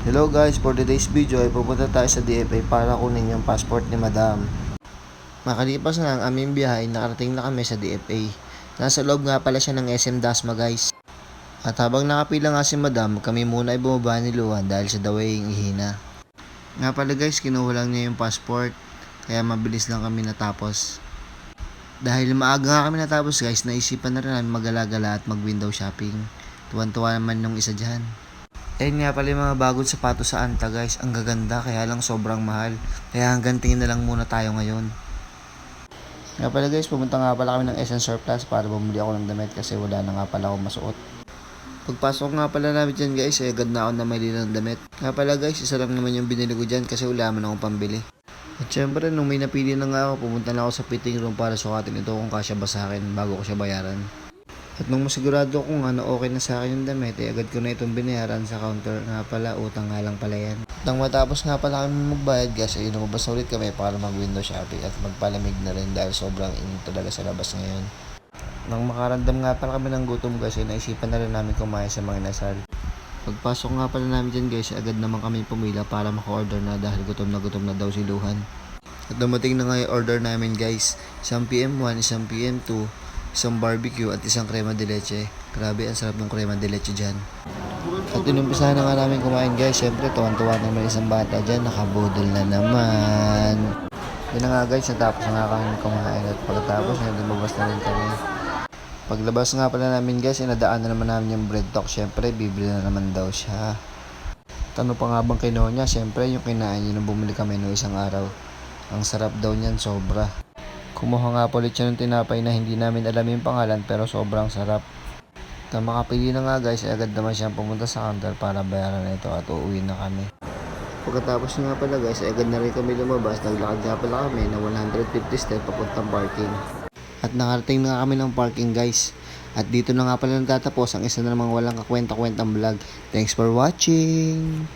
Hello guys, for today's video ay pupunta tayo sa DFA para kunin yung passport ni Madam. Makalipas na ang aming biyahe, nakarating na kami sa DFA. Nasa loob nga pala siya ng SM Dasma guys. At habang nakapila nga si Madam, kami muna ay bumaba ni Luan dahil sa daway yung ihina. Nga pala guys, kinuha lang niya yung passport, kaya mabilis lang kami natapos. Dahil maaga nga kami natapos guys, naisipan na rin namin magala-gala at mag-window shopping. Tuwan-tuwa naman nung isa dyan. Ayun nga pala yung mga bagong sapatos sa Anta guys. Ang gaganda kaya lang sobrang mahal. Kaya hanggang tingin na lang muna tayo ngayon. Nga pala guys, pumunta nga pala kami ng Essence Surplus para bumili ako ng damit kasi wala na nga pala akong masuot. Pagpasok nga pala namin dyan guys, ay agad na ako na may ng damit. Nga pala guys, isa lang naman yung binili ko dyan kasi wala man akong pambili. At syempre, nung may napili na nga ako, pumunta na ako sa fitting room para sukatin ito kung kasya ba sa akin bago ko siya bayaran. At nung masigurado kong ano okay na sa akin yung damit, eh agad ko na itong binayaran sa counter. Nga pala, utang nga lang pala yan. Nang matapos nga pala kami magbayad guys, ay lumabas ulit kami para mag-window shopping at magpalamig na rin dahil sobrang init talaga sa labas ngayon. Nang makarandam nga pala kami ng gutom guys, ay naisipan na rin namin kumain sa mga nasal. Pagpasok nga pala namin dyan guys, agad naman kami pumila para maka-order na dahil gutom na gutom na daw si Luhan. At dumating na nga yung order namin guys, isang PM1, isang PM2, isang barbecue at isang crema de leche. Grabe, ang sarap ng crema de leche dyan. At inumpisahan na nga namin kumain guys, syempre tuwan-tuwa naman isang bata dyan, nakabudol na naman. Yun na nga guys, natapos na nga kami kumain at pagkatapos na lumabas na rin kami. Paglabas nga pala namin guys, inadaan na naman namin yung bread talk. Syempre, bibili na naman daw siya. Tanong pa nga bang kinuha niya? Syempre, yung kinain niya nung bumili kami no isang araw. Ang sarap daw niyan, sobra. Kumuha nga po ulit siya ng tinapay na hindi namin alam yung pangalan pero sobrang sarap. Nang makapili na nga guys, ay agad naman siyang pumunta sa counter para bayaran na ito at uuwi na kami. Pagkatapos nga pala guys, ay agad na rin kami lumabas. Naglakad nga pala kami na 150 step papuntang parking. At nakarating na kami ng parking guys. At dito na nga pala nagtatapos ang isa na namang walang kakwenta-kwentang vlog. Thanks for watching!